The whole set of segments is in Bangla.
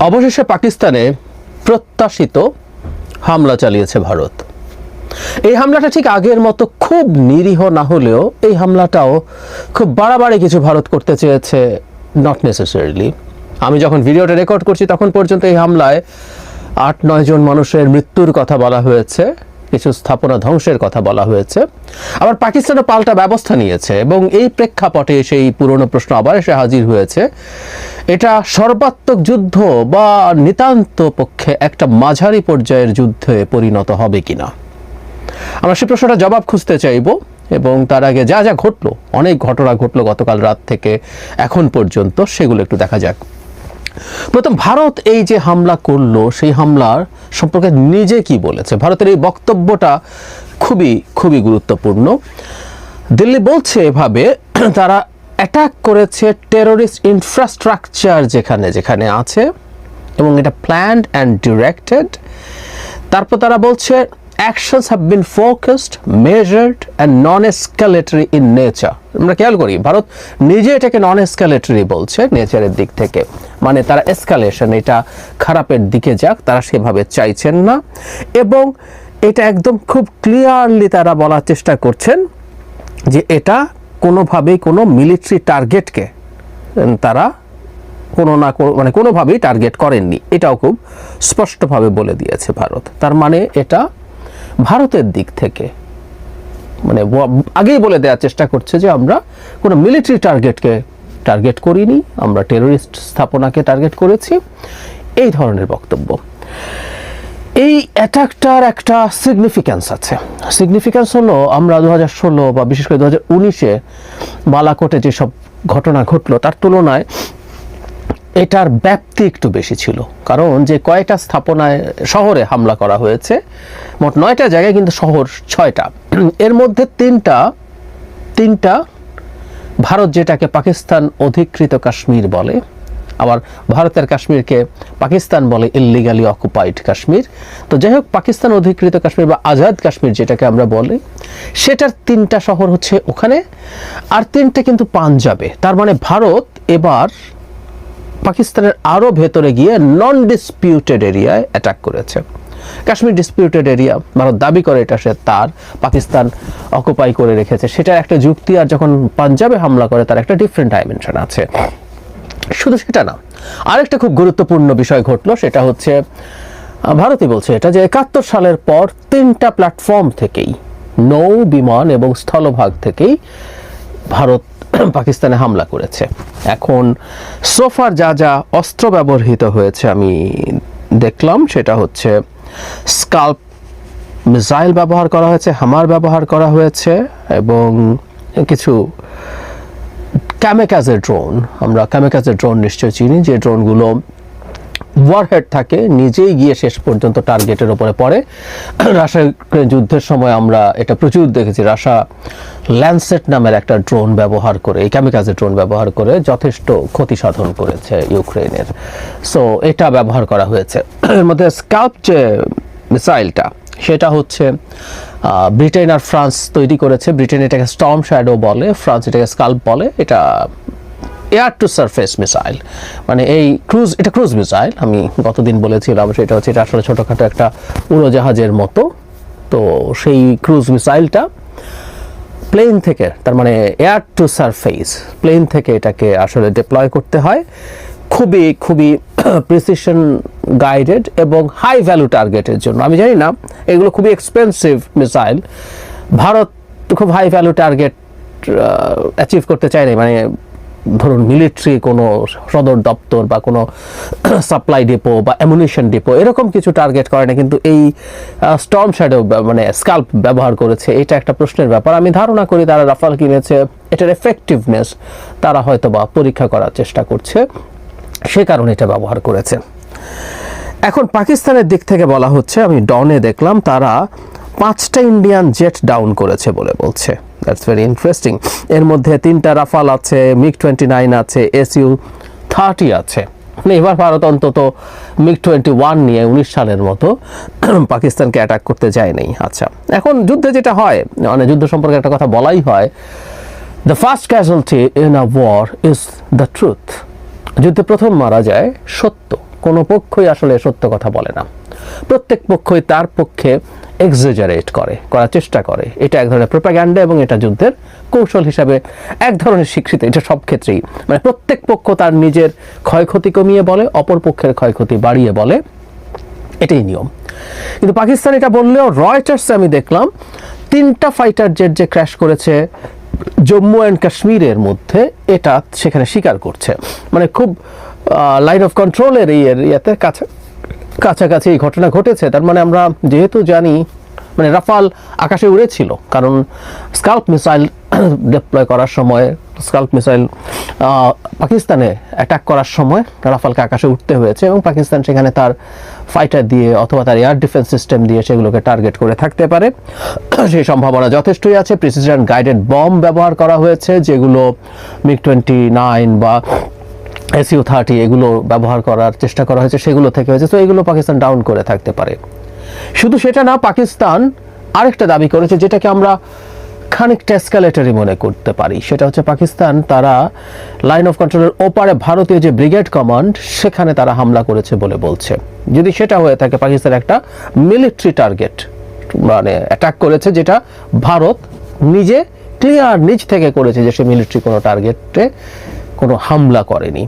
অবশেষে পাকিস্তানে প্রত্যাশিত হামলা চালিয়েছে ভারত। এই হামলাটা ঠিক আগের মতো খুব নিরীহ না হলেও এই হামলাটাও খুব বাড়াবাড়ি কিছু ভারত করতে চেয়েছে নট নেসেসারিলি আমি যখন ভিডিওটা রেকর্ড করছি, তখন পর্যন্ত এই হামলায় আট নয় জন মানুষের মৃত্যুর কথা বলা হয়েছে। কিছু স্থাপনা ধ্বংসের কথা বলা হয়েছে। আবার পাকিস্তানও পাল্টা ব্যবস্থা নিয়েছে এবং এই প্রেক্ষাপটে সেই পুরনো প্রশ্ন আবার এসে হাজির হয়েছে। এটা সর্বাত্মক যুদ্ধ বা নিতান্ত পক্ষে একটা মাঝারি পর্যায়ের যুদ্ধে পরিণত হবে কিনা? আমরা সে প্রশ্নটা জবাব খুঁজতে চাইব এবং তার আগে যা যা ঘটলো, অনেক ঘটনা ঘটলো গতকাল রাত থেকে এখন পর্যন্ত, সেগুলো একটু দেখা যাক। প্রথম, ভারত এই যে হামলা করল, সেই হামলার সম্পর্কে নিজে কি বলেছে? ভারতের এই বক্তব্যটা খুবই খুবই গুরুত্বপূর্ণ। দিল্লি বলছে এভাবে, তারা অ্যাটাক করেছে টেরোরিস্ট ইনফ্রাস্ট্রাকচার যেখানে যেখানে আছে, এবং এটা প্ল্যান্ড অ্যান্ড ডিরেক্টেড তারপর তারা বলছে actions have been focused measured and non escalatory in nature আমরা খেয়াল করি, ভারত নিজে এটাকে নন এসকালেটরি বলছে নেচারের দিক থেকে। মানে তারা এসকালেশন এটা খারাপের দিকে যাক, তারা সেভাবে চাইছেন না। এবং এটা একদম খুব ক্লিয়ারলি তারা বলার চেষ্টা করছেন যে এটা কোনোভাবেই কোনো মিলিটারি টার্গেটকে তারা কোনো না মানে কোনোভাবেই টার্গেট করেননি। এটাও খুব স্পষ্টভাবে বলে দিয়েছে ভারত। তার মানে এটা ভারতের দিক থেকে। মানে আগেই বলে দেওয়ার চেষ্টা করছে যে আমরা কোনো মিলিটারি টার্গেটকে টার্গেট করিনি, আমরা টেররিস্ট স্থাপনাকে টার্গেট করেছি। এই ধরনের বক্তব্য। এই অ্যাটাকটার একটা সিগনিফিক্যান্স আছে। সিগনিফিক্যান্স হলো আমরা দু হাজার ষোলো বা বিশেষ করে দু হাজার উনিশে বালাকোটে যেসব ঘটনা ঘটলো, তার তুলনায় এটার ব্যাপ্তি একটু বেশি ছিল। কারণ যে কয়টা স্থাপনায় শহরে হামলা করা হয়েছে, মোট নয়টা জায়গায় কিন্তু শহর ছয়টা। এর মধ্যে তিনটা তিনটা ভারত যেটাকে পাকিস্তান অধিকৃত কাশ্মীর বলে, আবার ভারতের কাশ্মীরকে পাকিস্তান বলে ইল্লিগালি অকুপাইড কাশ্মীর। তো যাই হোক, পাকিস্তান অধিকৃত কাশ্মীর বা আজাদ কাশ্মীর যেটাকে আমরা বলি, সেটার তিনটা শহর হচ্ছে ওখানে, আর তিনটা কিন্তু পাঞ্জাবে। তার মানে ভারত এবার পাকিস্তানের আরও ভেতরে গিয়ে নন ডিসপিউটেড এরিয়ায় অ্যাটাক করেছে। কাশ্মীর ডিসপিউটেড এরিয়া ভারত দাবি করে এটা সে তার, পাকিস্তান অকুপাই করে রেখেছে। সেটার একটা যুক্তি, আর যখন পাঞ্জাবে হামলা করে, তার একটা ডিফারেন্ট ডাইমেনশন আছে। শুধু সেটা না, আরেকটা খুব গুরুত্বপূর্ণ বিষয় ঘটলো, সেটা হচ্ছে, ভারতই বলছে এটা যে একাত্তর সালের পর তিনটা প্ল্যাটফর্ম থেকেই, নৌ বিমান এবং স্থলভাগ থেকেই ভারত পাকিস্তানে হামলা করেছে। এখন সোফার যা যা অস্ত্র ব্যবহৃত হয়েছে আমি দেখলাম, সেটা হচ্ছে স্কাল্প মিসাইল ব্যবহার করা হয়েছে, হামার ব্যবহার করা হয়েছে, এবং কিছু ক্যামেকাজের ড্রোন আমরা ক্যামেকাজের ড্রোন নিশ্চয় চিনি, যে ড্রোনগুলো ওয়ারহেড থাকে, নিজেই গিয়ে শেষ পর্যন্ত টার্গেটের ওপরে পড়ে। ইউক্রেন যুদ্ধের সময় আমরা এটা প্রচুর দেখেছি। রাশা ল্যান্ডসেট নামের একটা ড্রোন ব্যবহার করে, এই ক্যামিকাজের ড্রোন ব্যবহার করে যথেষ্ট ক্ষতি সাধন করেছে ইউক্রেনের সো এটা ব্যবহার করা হয়েছে। এর মধ্যে স্কাল্প যে মিসাইলটা সেটা হচ্ছে ব্রিটেন আর ফ্রান্স তৈরি করেছে। ব্রিটেন এটাকে স্টর্ম শ্যাডো বলে ফ্রান্স এটাকে স্কাল্প বলে। এটা এয়ার টু সারফেস মিসাইল। মানে এই ক্রুজ, এটা ক্রুজ মিসাইল, আমি গতদিন বলেছিলাম সেটা হচ্ছে এটা আসলে ছোটোখাটো একটা উড়োজাহাজের মতো। তো সেই ক্রুজ মিসাইলটা প্লেন থেকে, তার মানে এয়ার টু সারফেস, প্লেন থেকে এটাকে আসলে ডিপ্লয় করতে হয়। খুবই খুবই প্রিসিশন গাইডেড এবং হাই ভ্যালু টার্গেটের জন্য। আমি জানি না, এগুলো খুবই এক্সপেন্সিভ মিসাইল। ভারত খুব হাই ভ্যালু টার্গেট অ্যাচিভ করতে চায় না মানে ধরুন মিলিটারি কোনো সদর দপ্তর বা কোনো সাপ্লাই ডিপো বা অ্যামুনিশন ডিপো এরকম কিছু টার্গেট করে না, কিন্তু এই স্টর্ম শ্যাডো মানে স্কাল্প ব্যবহার করেছে, এটা একটা প্রশ্নের ব্যাপার। আমি ধারণা করি তারা রাফাল কিনেছে, এটার এফেক্টিভনেস তারা হয়তো বা পরীক্ষা করার চেষ্টা করছে, সে কারণে এটা ব্যবহার করেছে। এখন পাকিস্তানের দিক থেকে বলা হচ্ছে, আমি ডনে দেখলাম, তারা পাঁচটা ইন্ডিয়ান জেট ডাউন করেছে বলে বলছে। দ্যাটস ভেরি ইন্টারেস্টিং এর মধ্যে তিনটা রাফাল আছে মিগ টোয়েন্টি নাইন আছে, এসইউ থার্টি আছে। মানে এবার ভারত অন্তত মিগ টোয়েন্টি ওয়ান নিয়ে উনিশ সালের মতো পাকিস্তানকে অ্যাটাক করতে যায়নি। আচ্ছা এখন যুদ্ধে যেটা হয় মানে যুদ্ধ সম্পর্কে একটা কথা বলাই হয় the first casualty in a war is the truth যুদ্ধে প্রথম মারা যায় সত্য। কোনো পক্ষই আসলে সত্য কথা বলে না। প্রত্যেক পক্ষই তার পক্ষে এক্সেজারেট করে, করার চেষ্টা করে। এটা এক ধরনের প্রোপাগ্যান্ডা এবং এটা যুদ্ধের কৌশল হিসাবে এক ধরনের স্বীকৃতি এটা সব ক্ষেত্রেই। মানে প্রত্যেক পক্ষ তার নিজের ক্ষয়ক্ষতি কমিয়ে বলে, অপর পক্ষের ক্ষয়ক্ষতি বাড়িয়ে বলে। এটাই নিয়ম। কিন্তু পাকিস্তান এটা বললেও রয়টার্সে আমি দেখলাম, তিনটা ফাইটার জেট যে ক্র্যাশ করেছে জম্মু অ্যান্ড কাশ্মীরের মধ্যে, এটা সেখানে স্বীকার করছে। মানে খুব লাইন অফ কন্ট্রোলের এই এরিয়াতে কাছে, কাছাকাছি এই ঘটনা ঘটেছে। তার মানে আমরা যেহেতু জানি মানে রাফাল আকাশে উড়েছিল, কারণ স্কাল্প মিসাইল ডিপ্লয় করার সময় স্কাল্প মিসাইল পাকিস্তানে অ্যাটাক করার সময় রাফালকে আকাশে উঠতে হয়েছে এবং পাকিস্তান সেখানে তার ফাইটার দিয়ে অথবা তার এয়ার ডিফেন্স সিস্টেম দিয়ে সেগুলোকে টার্গেট করে থাকতে পারে। সেই সম্ভাবনা যথেষ্টই আছে। প্রিসিশন গাইডেড বম ব্যবহার করা হয়েছে, যেগুলো মিগ টোয়েন্টি নাইন বা এসইউ থার্টি এগুলো ব্যবহার করার চেষ্টা করা হয়েছে, সেগুলো থেকে হয়েছে। তো এগুলো পাকিস্তান ডাউন করে থাকতে পারে। শুধু সেটা না, পাকিস্তান আরেকটা দাবি করেছে, যেটাকে আমরা খানিকটা এসকালেটারি মনে করতে পারি। সেটা হচ্ছে পাকিস্তান, তারা লাইন অফ কন্ট্রোলের ওপারে ভারতীয় যে ব্রিগেড কমান্ড সেখানে তারা হামলা করেছে বলে বলছে। যদি সেটা হয়ে থাকে, পাকিস্তান একটা মিলিটারি টার্গেট মানে অ্যাটাক করেছে, যেটা ভারত নিজে ক্লিয়ার নিজ থেকে করেছে যে সে মিলিটারি কোনো টার্গেটে কোনো হামলা করেনি।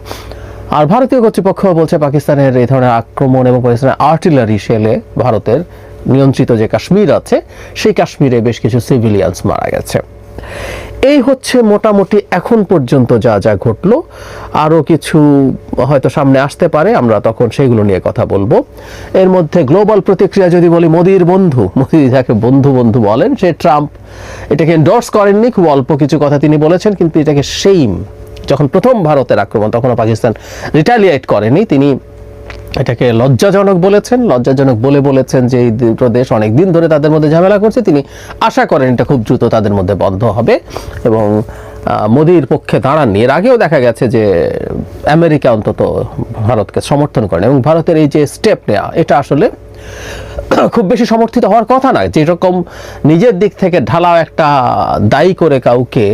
আর ভারতীয় কর্তৃপক্ষ বলছে পাকিস্তানের এই ধরনের আক্রমণ এবং পাকিস্তানের আর্টিলারি শেলে ভারতের নিয়ন্ত্রিত যে কাশ্মীর আছে, সেই কাশ্মীরে বেশ কিছু সিভিলিয়ানস মারা গেছে। এই হচ্ছে মোটামুটি এখন পর্যন্ত যা যা ঘটলো। আরও কিছু হয়তো সামনে আসতে পারে, আমরা তখন সেগুলো নিয়ে কথা বলব। এর মধ্যে গ্লোবাল প্রতিক্রিয়া যদি বলি, মোদির বন্ধু, মোদি যাকে বন্ধু বন্ধু বলেন, সে ট্রাম্প, এটাকে এন্ডোর্স করেননি, খুব অল্প কিছু কথা তিনি বলেছেন, কিন্তু এটাকে সেইম যখন প্রথম ভারতের আক্রমণ, তখনও পাকিস্তান রিটালিয়েট করেনি। তিনি এটাকে লজ্জাজনক বলেছেন, লজ্জাজনক বলে বলেছেন যে এই দুটো দেশ অনেক দিন ধরে তাদের মধ্যে ঝামেলা করছে। তিনি আশা করেন এটা খুব দ্রুত তাদের মধ্যে বন্ধ হবে এবং মোদির পক্ষে দাঁড়াননি। এর আগেও দেখা গেছে যে আমেরিকা অন্তত ভারতকে সমর্থন করেন এবং ভারতের এই যে স্টেপ নেওয়া এটা আসলে খুব বেশি সমর্থিত হওয়ার কথা না যেরকম নিজের দিক থেকে ঢালাও একটা দায়ী করে কাউকে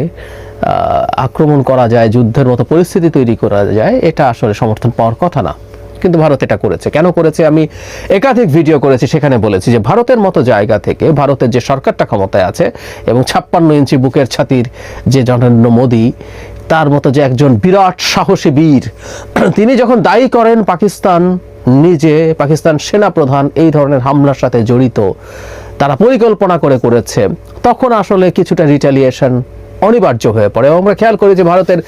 আক্রমণ করা যায়, যুদ্ধের মতো পরিস্থিতি তৈরি করা যায়, এটা আসলে সমর্থন পাওয়ার কথা না। কিন্তু ভারত এটা করেছে। কেন করেছে? আমি একাধিক ভিডিও করেছি, সেখানে বলেছি যে ভারতের মতো জায়গা থেকে ভারতের যে সরকারটা ক্ষমতায় আছে এবং ছাপ্পান্ন ইঞ্চি বুকের ছাতির যে জনন্য মোদী, তার মতো যে একজন বিরাট সাহসী বীর, তিনি যখন দায়ী করেন পাকিস্তান নিজে, পাকিস্তান সেনা প্রধান এই ধরনের হামলার সাথে জড়িত, তারা পরিকল্পনা করে করেছে, তখন আসলে কিছুটা রিটালিয়েশন অনিবার্য হয়ে পড়ে। এবং আমরা খেয়াল করি যে ভারতের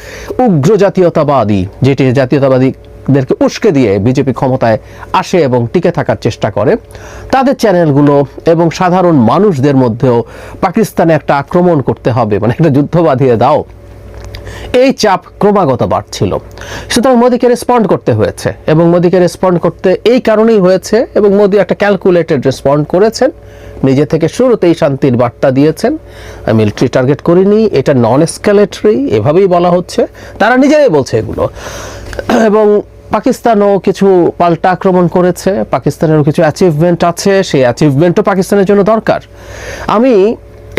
উগ্র জাতীয়তাবাদী যেটি জাতীয়তাবাদীদেরকে উস্কে দিয়ে বিজেপি ক্ষমতায় আসে এবং টিকে থাকার চেষ্টা করে। তাদের চ্যানেলগুলো এবং সাধারণ মানুষদের মধ্যেও পাকিস্তানে একটা আক্রমণ করতে হবে মানে একটা যুদ্ধ বাঁধিয়ে দাও। এই চাপ ক্রমাগত বাড়ছিল। সুতরাং মোদীকে রেসপন্ড করতে হয়েছে এবং মোদীকে রেসপন্ড করতে এই কারণেই হয়েছে এবং মোদী একটা ক্যালকুলেটেড রেসপন্ড করেছেন। নিজে থেকে শুরুতেই শান্তির বার্তা দিয়েছেন। মিলিটারি টার্গেট করিনি, এটা নন এসকালেটরি এভাবেই বলা হচ্ছে। তারা নিজেরাই বলছে এগুলো। এবং পাকিস্তানও কিছু পাল্টা আক্রমণ করেছে, পাকিস্তানেরও কিছু অ্যাচিভমেন্ট আছে, সেই অ্যাচিভমেন্টও পাকিস্তানের জন্য দরকার। আমি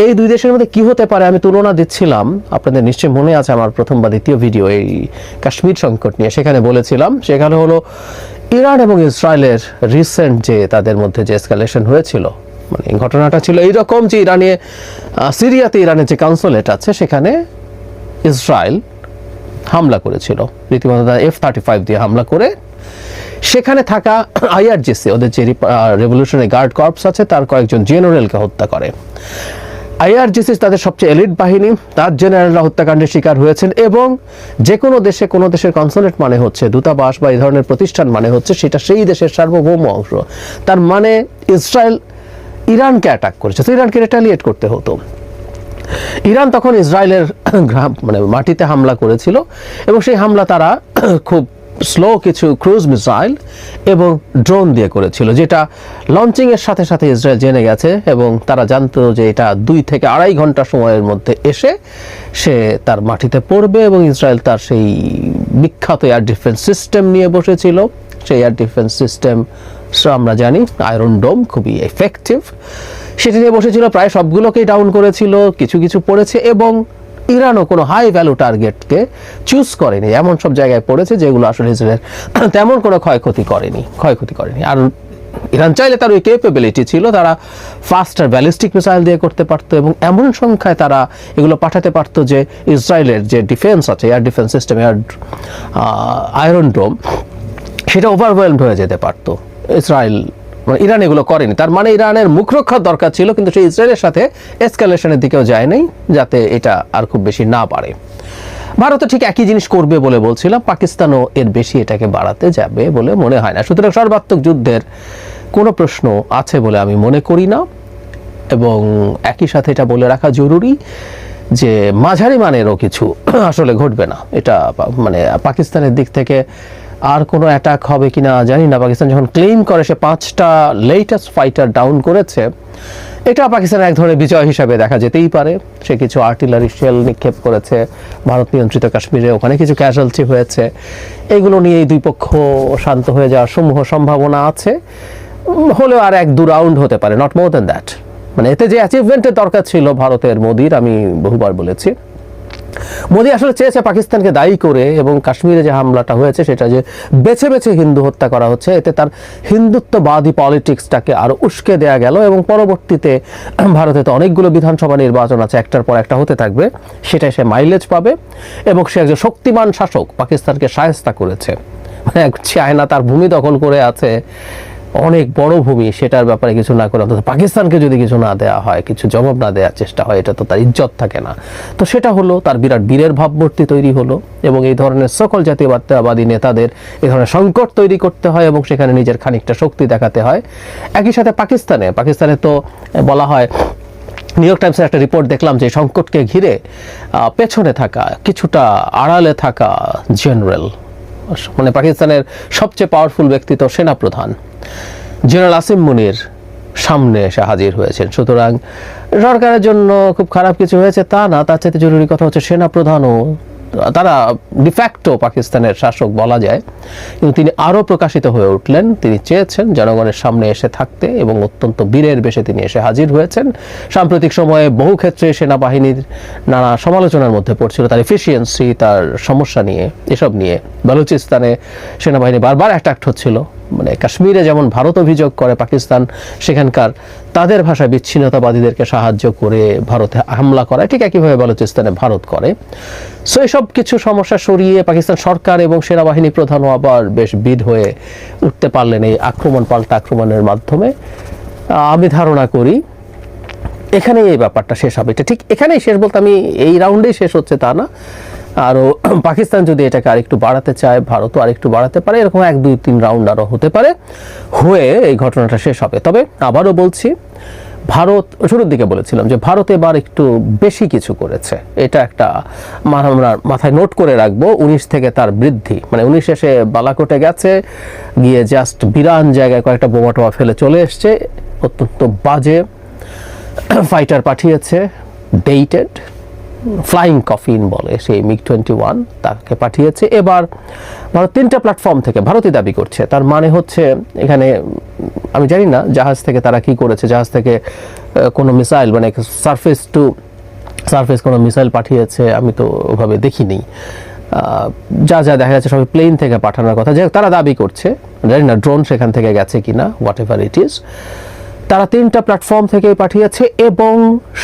এই দুই দেশের মধ্যে কি হতে পারে আমি তুলনা দিচ্ছিলাম। আপনাদের নিশ্চয়ই মনে আছে আমার প্রথম বা দ্বিতীয় ভিডিও এই কাশ্মীর সংকট নিয়ে। সেখানে বলেছিলাম, সেখানে হলো ইরান এবং ইসরায়েলের রিসেন্ট যে তাদের মধ্যে যে এসকালেশন হয়েছিল। মানে ঘটনাটা ছিল এইরকম যে ইরানে সিরিয়াতে ইরানের যে কাউন্সুলেট আছে, সেখানে ইসরায়েল হামলা করেছিল। রীতিমতো এফ থার্টি ফাইভ দিয়ে হামলা করে। সেখানে থাকা আইআরজিসি ওদের যে রেভলিউশনারি গার্ড কর্পস আছে, তার কয়েকজন জেনারেলকে হত্যা করে। আইআরজিসি তাদের সবচেয়ে এলিট বাহিনী, তার জেনারেলরা হত্যাকাণ্ডের শিকার হয়েছেন এবং যে কোনো দেশে কোনো দেশের কনসুলেট মানে হচ্ছে দূতাবাস বা এই ধরনের প্রতিষ্ঠান মানে হচ্ছে সেটা সেই দেশের সার্বভৌম অংশ। তার মানে ইসরায়েল ইরানকে অ্যাটাক করেছে। তো ইরানকে রেটালিয়েট করতে হতো। ইরান তখন ইসরায়েলের মানে মাটিতে হামলা করেছিল এবং সেই হামলা তারা খুব স্লো কিছু ক্রুজ মিসাইল এবং ড্রোন দিয়ে করেছিল, যেটা লঞ্চিং এর সাথে সাথে ইসরায়েল জেনে গেছে এবং তারা জানতো যে এটা দুই থেকে আড়াই ঘণ্টা সময়ের মধ্যে এসে সে তার মাটিতে পড়বে এবং ইসরায়েল তার সেই বিখ্যাত এয়ার ডিফেন্স সিস্টেম নিয়ে বসেছিল। সেই এয়ার ডিফেন্স সিস্টেম আমরা জানি আয়রন ডোম খুবই এফেক্টিভ সেটি নিয়ে বসেছিল প্রায় সবগুলোকেই ডাউন করেছিল, কিছু কিছু পড়েছে এবং ইরানও কোনো হাই ভ্যালু টার্গেটকে চুজ করেনি। এমন সব জায়গায় পড়েছে যেগুলো আসলে ইসরায়েলের তেমন কোনো ক্ষয়ক্ষতি করেনি ক্ষয়ক্ষতি করেনি। আর ইরান চাইলে তার ওই কেপেবিলিটি ছিল, তারা ফাস্টার ব্যালিস্টিক মিসাইল দিয়ে করতে পারতো এবং এমন সংখ্যায় তারা এগুলো পাঠাতে পারতো যে ইসরায়েলের যে ডিফেন্স আছে air defence system air iron dome সেটা ওভারওয়েলড হয়ে যেতে পারতো। ইসরায়েল ইরান এগুলো করেনি। তার মানে ইরানের মুখ রক্ষার দরকার ছিল, কিন্তু সেই ইসরায়েলের সাথে এসকালেশনের দিকেও যায় নাই যাতে এটা আর খুব বেশি না বাড়ে। ভারতও ঠিক একই জিনিস করবে বলে বলছিলাম, পাকিস্তানও এর বেশি এটাকে বাড়াতে যাবে বলে মনে হয় না। সুতরাং সর্বাত্মক যুদ্ধের কোনো প্রশ্ন আছে বলে আমি মনে করি না। এবং একই সাথে এটা বলে রাখা জরুরি। যে মাঝারি মানেরও কিছু আসলে ঘটবে না। এটা মানে পাকিস্তানের দিক থেকে আর কোনো অ্যাটাক হবে কিনা জানি না। পাকিস্তান যখন ক্লেম করে, সে পাঁচটা লেটেস্ট ফাইটার ডাউন করেছে, এটা পাকিস্তানের এক ধরনের বিজয় হিসাবে দেখা যেতেই পারে। সে কিছু আর্টিলারি শেল নিক্ষেপ করেছে, ভারত নিয়ন্ত্রিত কাশ্মীরে ওখানে কিছু ক্যাজুয়ালিটি হয়েছে। এগুলো নিয়ে দুই পক্ষ শান্ত হয়ে যাওয়ার সমূহ সম্ভাবনা আছে। হলেও আর এক দু রাউন্ড হতে পারে নট মোর দ্যান দ্যাট মানে এতে যে অ্যাচিভমেন্টের দরকার ছিল ভারতের মোদির, আমি বহুবার বলেছি। মোদি আসলে চেয়েছে পাকিস্তানকে দায়ী করে এবং কাশ্মীরে যে হামলাটা হয়েছে, সেটা যে বেছে বেছে হিন্দু হত্যা করা হচ্ছে, এতে তার হিন্দুত্ববাদী পলিটিক্সটাকে আরও উস্কে দেয়া গেল এবং পরবর্তীতে ভারতে তো অনেকগুলো বিধানসভা নির্বাচন আছে, একটার পর একটা হতে থাকবে সেটাই সে মাইলেজ পাবে এবং সে একজন শক্তিমান শাসক পাকিস্তানকে সায়স্তা করেছে। মানে চায়না তার ভূমি দখল করে আছে অনেক বড় ভূমি, সেটার ব্যাপারে কিছু না করে অন্তত পাকিস্তানকে যদি কিছু না দেওয়া হয়, কিছু জবাব না দেওয়ার চেষ্টা হয়, এটা তো তার ইজ্জত থাকে না। তো সেটা হলো, তার বিরাট বীরের ভাবমূর্তি তৈরি হলো এবং এই ধরনের সকল জাতীয়বাদী নেতাদের এই ধরনের সংকট তৈরি করতে হয় এবং সেখানে নিজের খানিকটা শক্তি দেখাতে হয়। একই সাথে পাকিস্তানে পাকিস্তানে তো বলা হয়, নিউ ইয়র্ক টাইমসের একটা রিপোর্ট দেখলাম যে সংকটকে ঘিরে পেছনে থাকা, কিছুটা আড়ালে থাকা জেনারেল মানে পাকিস্তানের সবচেয়ে পাওয়ারফুল ব্যক্তিত্ব সেনাপ্রধান। জেনারেল আসিম মুনির সামনে এসে হাজির হয়েছেন। সুতরাং সরকারের জন্য খুব খারাপ কিছু হয়েছে তা না, তার চাইতে জরুরি কথা হচ্ছে সেনাপ্রধানও তারা ডিফ্যাক্টো পাকিস্তানের শাসক বলা যায়। কিন্তু তিনি আরও প্রকাশিত হয়ে উঠলেন। তিনি চেয়েছেন জনগণের সামনে এসে থাকতে এবং অত্যন্ত বীরের বেশে তিনি এসে হাজির হয়েছেন। সাম্প্রতিক সময়ে বহু ক্ষেত্রে সেনাবাহিনীর নানা সমালোচনার মধ্যে পড়ছিল। তার এফিসিয়েন্সি তার সমস্যা নিয়ে, এসব নিয়ে। বালুচিস্তানে সেনাবাহিনী বারবার অ্যাট্যাক্ট হচ্ছিল। মানে কাশ্মীরে যেমন ভারত অভিযোগ করে পাকিস্তান, সেখানকার তাদের ভাষায় বিচ্ছিন্নতাবাদীদেরকে সাহায্য করে ভারতে হামলা করে, ঠিক একইভাবে বালুচিস্তানে ভারত করে। সো এসব কিছু সমস্যা সরিয়ে পাকিস্তান সরকার এবং সেনাবাহিনী প্রধানও আবার বেশ বিদ হয়ে উঠতে পারলেন এই আক্রমণ, পাল্টা আক্রমণের মাধ্যমে। আমি ধারণা করি এখানেই এই ব্যাপারটা শেষ হবে। এটা ঠিক এখানেই শেষ বলতে আমি এই রাউন্ডেই শেষ হচ্ছে তা না। আরও পাকিস্তান যদি এটাকে আরেকটু বাড়াতে চায় ভারতও আরেকটু বাড়াতে পারে, এরকম এক, দুই, তিন রাউন্ড আরও হতে পারে, হয়ে এই ঘটনাটা শেষ হবে। তবে আবারও বলছি, ভারত, শুরুর দিকে বলেছিলাম যে ভারত এবার একটু বেশি কিছু করেছে। এটা একটা আমরা মাথায় নোট করে রাখব, উনিশ থেকে তার বৃদ্ধি। মানে উনিশ এসে বালাকোটে গেছে, গিয়ে জাস্ট বিরান জায়গায় কয়েকটা বোমা টোমা ফেলে চলে এসছে, অত্যন্ত বাজে ফাইটার পাঠিয়েছে ডেটেড ফ্লাইং কফিন বলে সেই মিগ টোয়েন্টি ওয়ান তাকে পাঠিয়েছে। এবার ভারত তিনটা প্ল্যাটফর্ম থেকে ভারতই দাবি করছে। তার মানে হচ্ছে, এখানে, আমি জানি না জাহাজ থেকে তারা কি করেছে। জাহাজ থেকে কোনো মিসাইল মানে সারফেস টু সারফেস কোনো মিসাইল পাঠিয়েছে, আমি তো ওভাবে দেখিনি। যা যা দেখা যাচ্ছে সবাই প্লেন থেকে পাঠানোর কথা। যাই তারা দাবি করছে। জানি না ড্রোন সেখান থেকে গেছে কিনা হোয়াট এভার ইট ইজ তারা তিনটা প্ল্যাটফর্ম থেকে পাঠিয়েছে এবং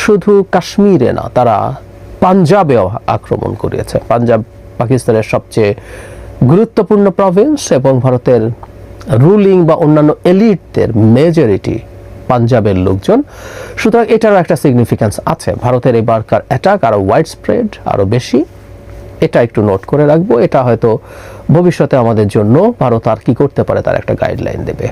শুধু কাশ্মীরে না, তারা পাঞ্জাবেও আক্রমণ করিয়েছে। পাঞ্জাব পাকিস্তানের সবচেয়ে গুরুত্বপূর্ণ প্রভিন্স এবং ভারতের রুলিং বা অন্যান্য এলিটদের মেজরিটি পাঞ্জাবের লোকজন। সুতরাং এটারও একটা সিগনিফিক্যান্স আছে। ভারতের এবারকার অ্যাটাক আরও ওয়াইড স্প্রেড আরও বেশি। এটা একটু নোট করে রাখব। এটা হয়তো ভবিষ্যতে আমাদের জন্য ভারত আর কি করতে পারে তার একটা গাইডলাইন দেবে।